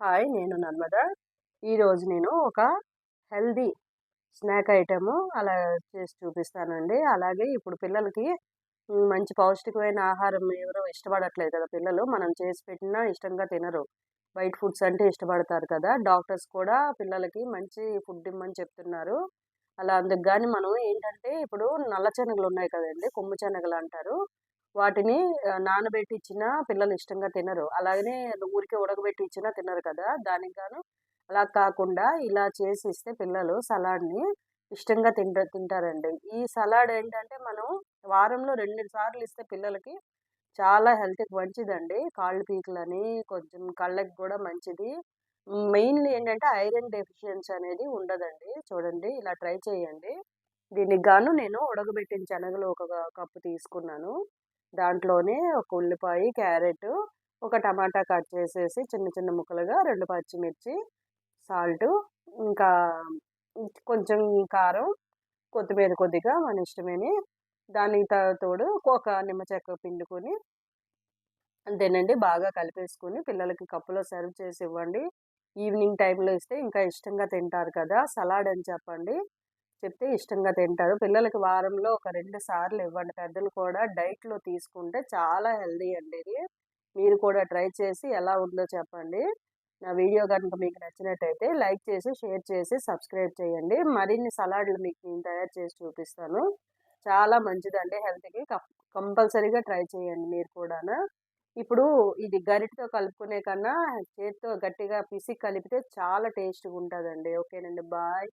Hi నేను నర్మద. ఈరోజు నేను ఒక హెల్దీ స్నాక్ ఐటము అలా చేసి చూపిస్తానండి. అలాగే ఇప్పుడు పిల్లలకి మంచి పౌష్టికమైన ఆహారం ఎవరో ఇష్టపడట్లేదు కదా పిల్లలు మనం చేసి పెట్టినా ఇష్టంగా తినరు. బయట ఫుడ్స్ అంటే ఇష్టపడతారు కదా. డాక్టర్స్ కూడా పిల్లలకి మంచి ఫుడ్ ఇమ్మని చెప్తున్నారు. అలా అందుకు కానీ మనం ఏంటంటే ఇప్పుడు నల్ల శనగలు ఉన్నాయి కదండి కొమ్ము శనగలు అంటారు. వాటిని నానబెట్టి ఇచ్చినా పిల్లలు ఇష్టంగా తినరు. అలాగనే ఊరికే ఉడకబెట్టి ఇచ్చినా తినరు కదా! దానికి గాను అలా కాకుండా ఇలా చేసి ఇస్తే పిల్లలు సలాడ్ని ఇష్టంగా తింట తింటారండి. ఈ సలాడ్ ఏంటంటే మనం వారంలో రెండు సార్లు ఇస్తే పిల్లలకి చాలా హెల్త్కి మంచిదండి. కాళ్ళు పీకులని కొంచెం కళ్ళకి కూడా మంచిది. మెయిన్లీ ఏంటంటే ఐరన్ డెఫిషియన్సీ అనేది ఉండదండి. చూడండి ఇలా ట్రై చేయండి. దీనికి గాను నేను ఉడకబెట్టిన శనగలు ఒక కప్పు తీసుకున్నాను. దాంట్లోనే ఒక ఉల్లిపాయ క్యారెట్ ఒక టమాటా కట్ చేసేసి చిన్న చిన్న ముక్కలుగా రెండు పచ్చిమిర్చి సాల్ట్ ఇంకా కొంచెం కారం కొత్తిమీర కొద్దిగా మన ఇష్టమేని. దానికి తోడు ఒక నిమ్మ చెక్క పిండుకొని అంతేనండి బాగా కలిపేసుకొని పిల్లలకి కప్పులో సర్వ్ చేసి ఇవ్వండి. ఈవినింగ్ టైంలో ఇస్తే ఇంకా ఇష్టంగా తింటారు కదా సలాడ్ అని చెప్పండి. చెప్తే ఇష్టంగా తింటారు. పిల్లలకి వారంలో ఒక రెండు సార్లు ఇవ్వండి. పెద్దలు కూడా డైట్లో తీసుకుంటే చాలా హెల్దీ అండి ఇది. మీరు కూడా ట్రై చేసి ఎలా ఉందో చెప్పండి. నా వీడియో కనుక మీకు నచ్చినట్టయితే లైక్ చేసి షేర్ చేసి సబ్స్క్రైబ్ చేయండి. మరిన్ని సలాడ్లు మీకు నేను తయారు చేసి చూపిస్తాను. చాలా మంచిదండి హెల్త్కి. కంపల్సరీగా ట్రై చేయండి మీరు కూడా ఇప్పుడు ఇది గరిటతో కలుపుకునే కన్నా చేతితో గట్టిగా పిసి కలిపితే చాలా టేస్ట్గా ఉంటుందండి. ఓకేనండి. బాయ్.